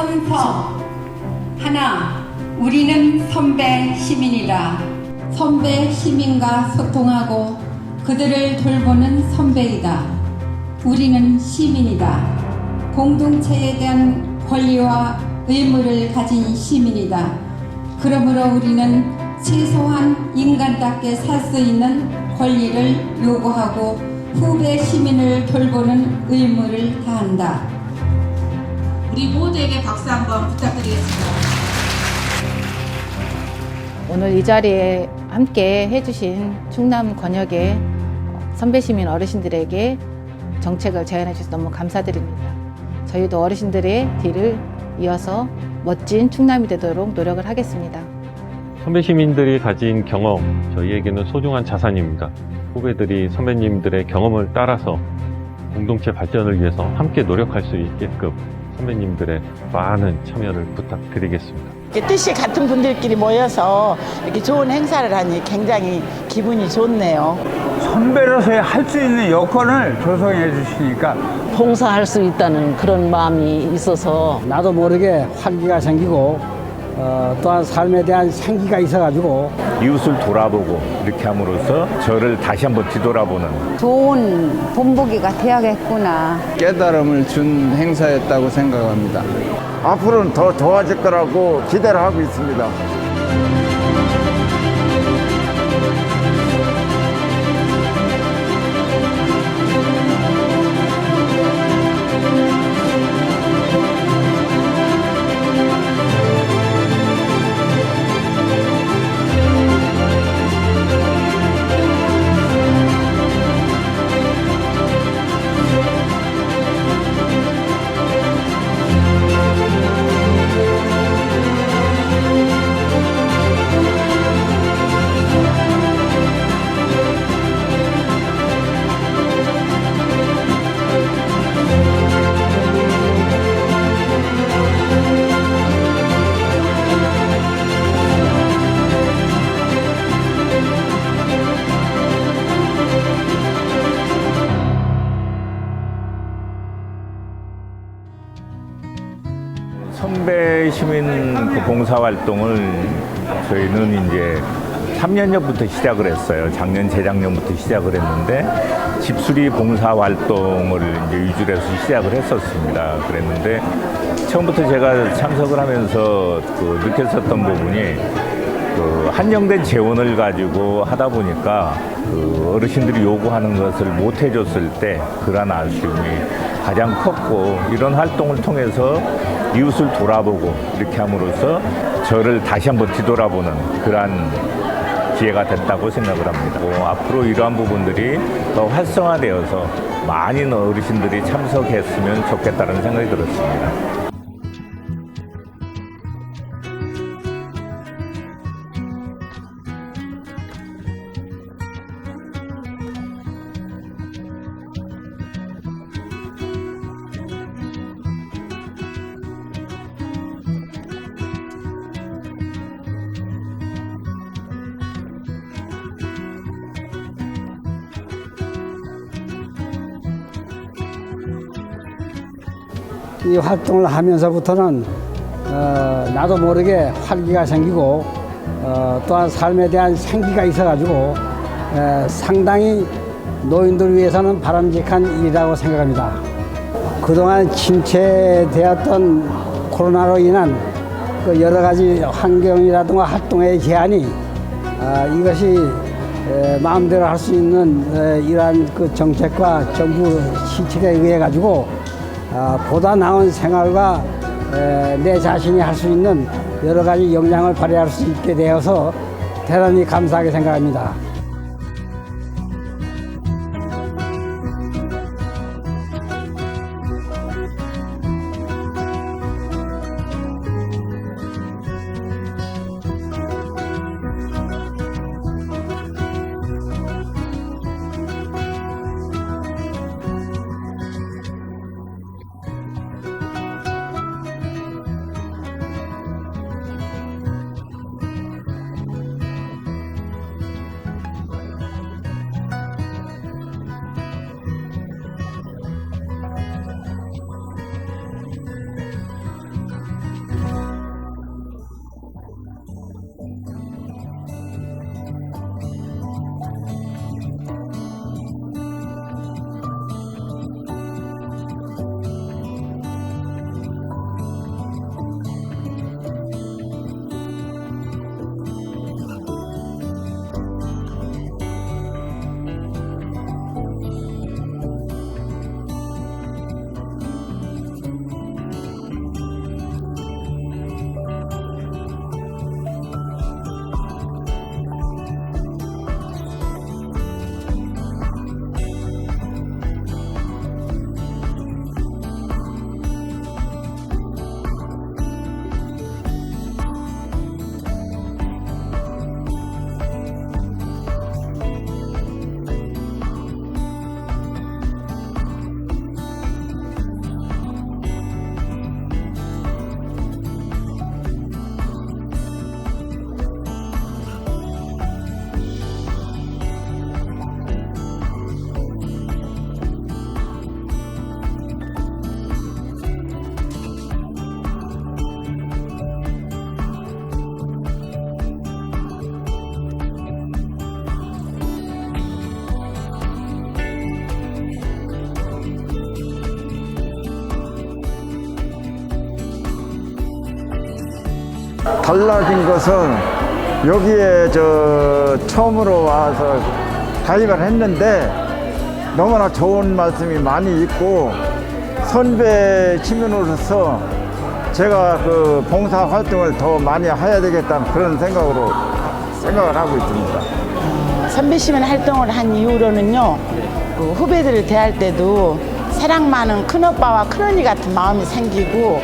선서 하나 우리는 선배 시민이다 선배 시민과 소통하고 그들을 돌보는 선배이다. 우리는 시민이다. 공동체에 대한 권리와 의무를 가진 시민이다. 그러므로 우리는 최소한 인간답게 살 수 있는 권리를 요구하고 후배 시민을 돌보는 의무를 다한다. 우리 모두에게 박수 한번 부탁드리겠습니다. 오늘 이 자리에 함께 해주신 충남 권역의 선배 시민 어르신들에게 정책을 제안해 주셔서 너무 감사드립니다. 저희도 어르신들의 뒤를 이어서 멋진 충남이 되도록 노력을 하겠습니다. 선배 시민들이 가진 경험, 저희에게는 소중한 자산입니다. 후배들이 선배님들의 경험을 따라서 공동체 발전을 위해서 함께 노력할 수 있게끔 선배님들의 많은 참여를 부탁드리겠습니다. 뜻이 같은 분들끼리 모여서 이렇게 좋은 행사를 하니 굉장히 기분이 좋네요. 선배로서의 할수 있는 여건을 조성해 주시니까 봉사할 수 있다는 그런 마음이 있어서 나도 모르게 활기가 생기고 어, 또한 삶에 대한 생기가 있어가지고 이웃을 돌아보고 이렇게 함으로써 저를 다시 한번 뒤돌아보는 좋은 본보기가 되야겠구나. 깨달음을 준 행사였다고 생각합니다. 앞으로는 더 좋아질 거라고 기대를 하고 있습니다. 봉사 활동을 저희는 이제 3년 전부터 시작을 했어요. 작년, 재작년부터 시작을 했는데 집수리 봉사 활동을 이제 위주로 해서 시작을 했었습니다. 그랬는데 처음부터 제가 참석을 하면서 그 느꼈었던 부분이 그 한정된 재원을 가지고 하다 보니까 그 어르신들이 요구하는 것을 못 해줬을 때 그런 아쉬움이 가장 컸고 이런 활동을 통해서 이웃을 돌아보고 이렇게 함으로써 저를 다시 한번 뒤돌아보는 그러한 기회가 됐다고 생각을 합니다. 뭐 앞으로 이러한 부분들이 더 활성화되어서 많은 어르신들이 참석했으면 좋겠다는 생각이 들었습니다. 이 활동을 하면서부터는 어, 나도 모르게 활기가 생기고 어, 또한 삶에 대한 생기가 있어가지고 에, 상당히 노인들 위해서는 바람직한 일이라고 생각합니다. 그동안 침체되었던 코로나로 인한 그 여러 가지 환경이라든가 활동의 제한이 아, 이것이 에, 마음대로 할 수 있는 에, 이러한 그 정책과 정부 시책에 의해 가지고 아, 보다 나은 생활과 에, 내 자신이 할 수 있는 여러 가지 역량을 발휘할 수 있게 되어서 대단히 감사하게 생각합니다. 달라진 것은 여기에 저 처음으로 와서 가입을 했는데 너무나 좋은 말씀이 많이 있고 선배 시민으로서 제가 그 봉사 활동을 더 많이 해야 되겠다는 그런 생각으로 생각을 하고 있습니다. 선배 시민 활동을 한 이후로는요 그 후배들을 대할 때도 사랑 많은 큰 오빠와 큰 언니 같은 마음이 생기고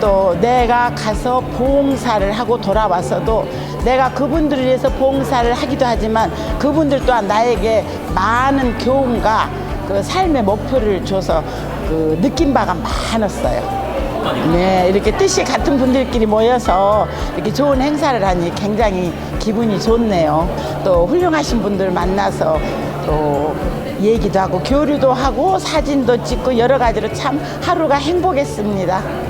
또 내가 가서 봉사를 하고 돌아왔어도 내가 그분들을 위해서 봉사를 하기도 하지만 그분들 또한 나에게 많은 교훈과 그 삶의 목표를 줘서 그 느낀 바가 많았어요. 네, 이렇게 뜻이 같은 분들끼리 모여서 이렇게 좋은 행사를 하니 굉장히 기분이 좋네요. 또 훌륭하신 분들 만나서 또 얘기도 하고 교류도 하고 사진도 찍고 여러 가지로 참 하루가 행복했습니다.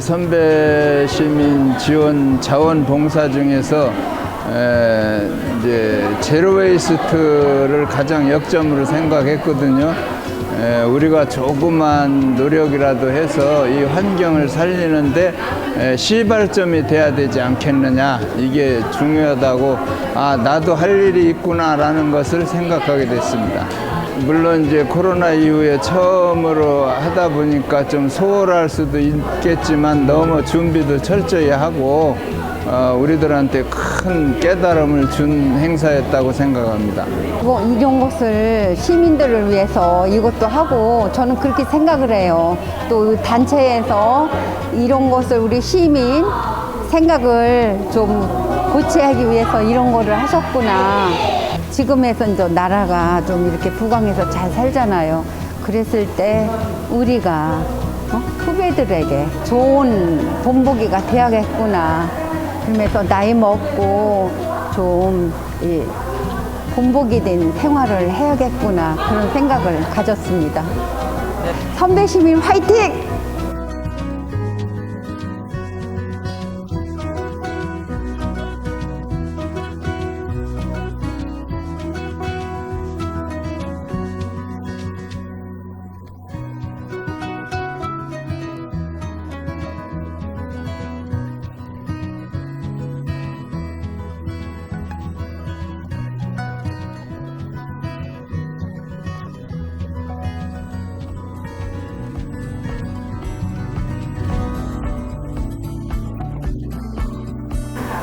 선배 시민 지원 자원봉사 중에서 에, 이제 제로웨이스트를 가장 역점으로 생각했거든요. 에, 우리가 조그만 노력이라도 해서 이 환경을 살리는데 에, 시발점이 돼야 되지 않겠느냐 이게 중요하다고 아 나도 할 일이 있구나라는 것을 생각하게 됐습니다. 물론 이제 코로나 이후에 처음으로 하다 보니까 좀 소홀할 수도 있겠지만 너무 준비도 철저히 하고 어, 우리들한테 큰 깨달음을 준 행사였다고 생각합니다. 뭐 이런 것을 시민들을 위해서 이것도 하고 저는 그렇게 생각을 해요. 또 단체에서 이런 것을 우리 시민 생각을 좀 고치하기 위해서 이런 거를 하셨구나. 지금에서 이제 나라가 좀 이렇게 부강해서 잘 살잖아요. 그랬을 때 우리가 어? 후배들에게 좋은 본보기가 돼야겠구나. 그러면서 나이 먹고 좀 이, 본보기 된 생활을 해야겠구나 그런 생각을 가졌습니다. 선배 시민 화이팅!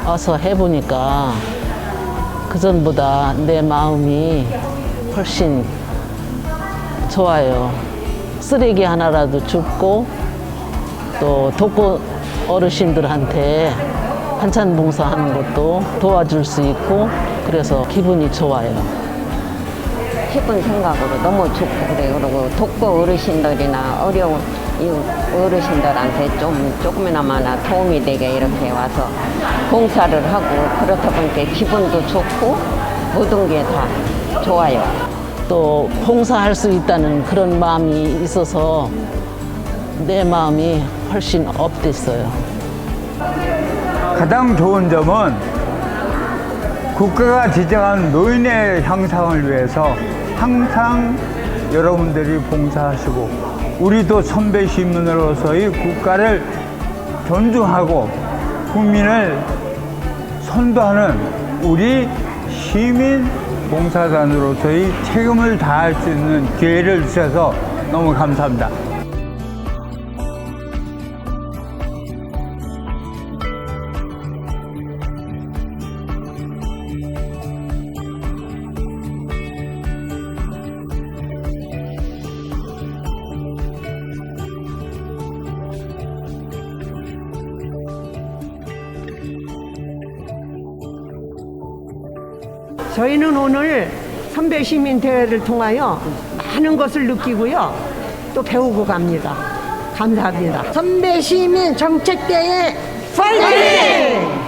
와서 해보니까 그전보다 내 마음이 훨씬 좋아요. 쓰레기 하나라도 줍고 또 독거 어르신들한테 반찬 봉사하는 것도 도와줄 수 있고 그래서 기분이 좋아요. 기쁜 생각으로 너무 좋고 그래요. 그리고 독거 어르신들이나 어려운 이 어르신들한테 좀 조금이나마나 도움이 되게 이렇게 와서 봉사를 하고 그렇다 보니까 기분도 좋고 모든 게 다 좋아요. 또 봉사할 수 있다는 그런 마음이 있어서 내 마음이 훨씬 업됐어요. 가장 좋은 점은 국가가 지정한 노인의 향상을 위해서 항상 여러분들이 봉사하시고 우리도 선배 시민으로서의 국가를 존중하고 국민을 선도하는 우리 시민 봉사단으로 저희 책임을 다할 수 있는 기회를 주셔서 너무 감사합니다. 저희는 오늘 선배 시민 대회를 통하여 많은 것을 느끼고요. 또 배우고 갑니다. 감사합니다. 선배 시민 정책대회 파이팅!